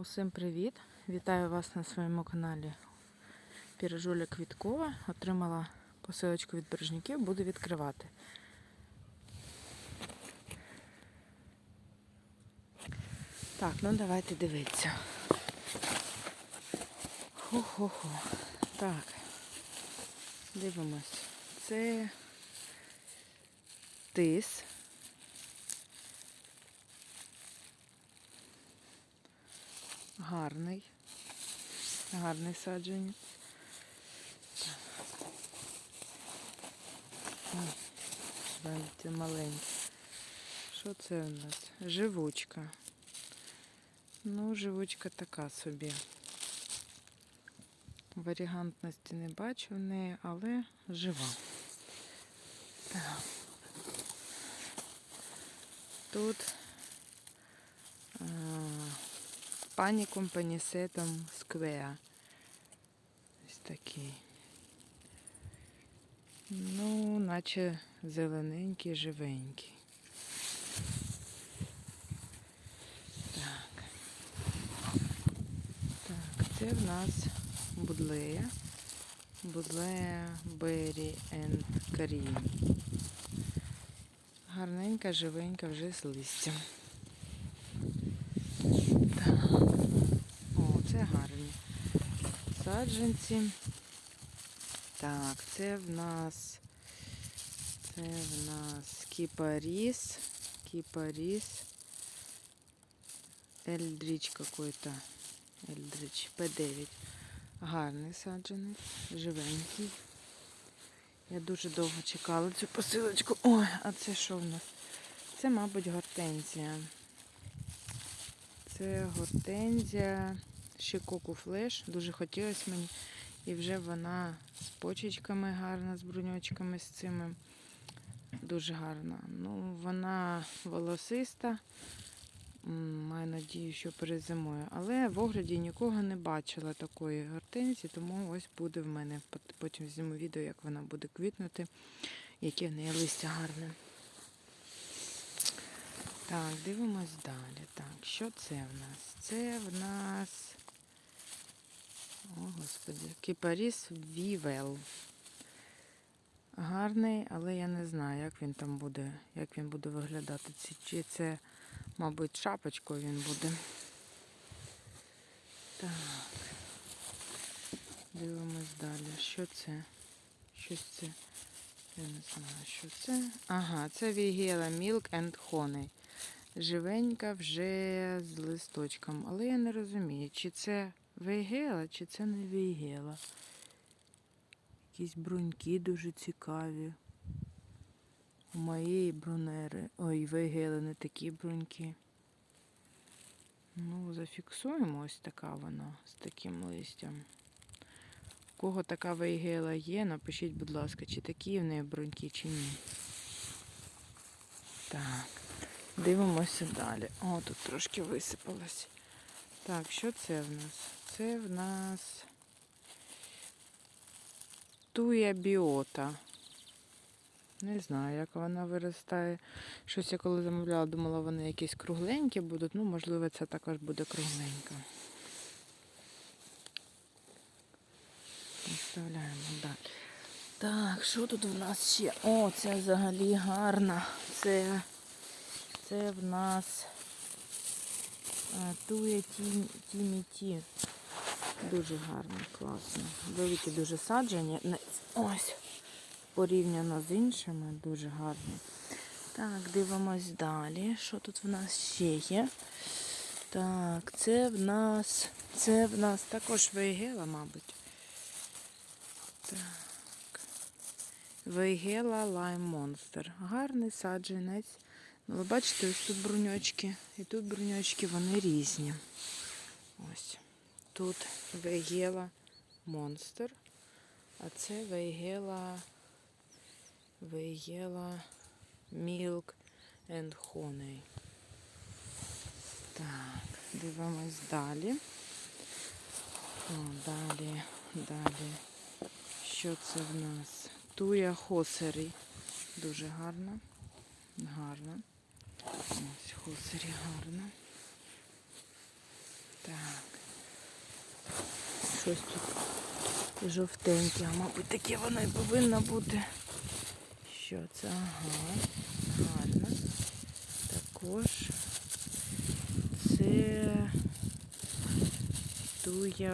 Усім привіт! Вітаю вас на своєму каналі Пірожуля Квіткова. Отримала посилочку від бережників, буду відкривати. Так, ну давайте дивитися. Хо-хо-хо. Так. Дивимось. Це тис. Гарний. Гарний саджанець. Бачите, маленький. Що це у нас? Живучка. Ну, живучка така собі. Варігантності не бачу в неї, але жива. Так. Тут а, паніком панісетом сквеа. Ось такий. Ну, наче зелененький, живенький. Так. Так, це в нас будлея. Будлея Берry and Cream. Гарненька, живенька, вже з листям. Так. О, це гарні саджанці. Так, це в нас це в нас кипарис. Кипарис. Ельдрич какой-то. Ельдрич П9. Гарний саджанець, живенький. Я дуже довго чекала цю посилочку. Ой, а це що в нас? Це, мабуть, гортензія. Це гортензія Шикоку флеш. Дуже хотілося мені. І вже вона з почечками гарна, з бруньочками з цими. Дуже гарна. Ну, вона волосиста. Маю надію, що перезимує. Але в огляді нікого не бачила такої гортензії, тому ось буде в мене. Потім зніму відео, як вона буде квітнути, яке в неї листя гарне. Так, дивимось далі. Так, що це в нас? Це в нас. О, господи, кипаріс Вівел. Гарний, але я не знаю, як він там буде, як він буде виглядати. Чи це, мабуть, шапочкою він буде. Так. Дивимось далі. Що це? Щось це. Я не знаю, що це. Ага, це Вігела Milk and Honey. Живенька вже з листочком. Але я не розумію, чи це вейгела, чи це не вейгела. Якісь бруньки дуже цікаві. У моєї брунери. Ой, вейгели не такі бруньки. Ну, зафіксуємо ось така вона з таким листям. У кого така вейгела є, напишіть, будь ласка, чи такі в неї бруньки, чи ні. Так, дивимося далі. О, тут трошки висипалось. Так, що це в нас? Це в нас туя біота. Не знаю, як вона виростає. Щось я коли замовляла, думала, вони якісь кругленькі будуть. Ну, можливо, це також буде кругленька. Вставляємо далі. Так, що тут в нас ще? О, це взагалі гарна. Це, це в нас е, тує ті- тіміті. Дуже гарно, класно. Великі дуже садження. Ось. Порівняно з іншими, дуже гарні. Так, дивимось далі. Що тут в нас ще є? Так, це в нас. Це в нас також вейгела, мабуть. Так. Вейгела Лайм Монстер. Гарний саджанець. Ви бачите, ось тут бруньочки. І тут бруньочки, вони різні. Ось. Тут Вейгела Монстер. А це Вейгела. Вейгела Milk and Honey. Так, дивимось далі. О, далі, далі. Що це в нас? Туя Хосері. Дуже гарна. Гарна. Ось хусарі гарно. Так. Щось тут жовтеньке, а мабуть, таке воно і повинно бути. Що це? Ага, гарно. Також це туя.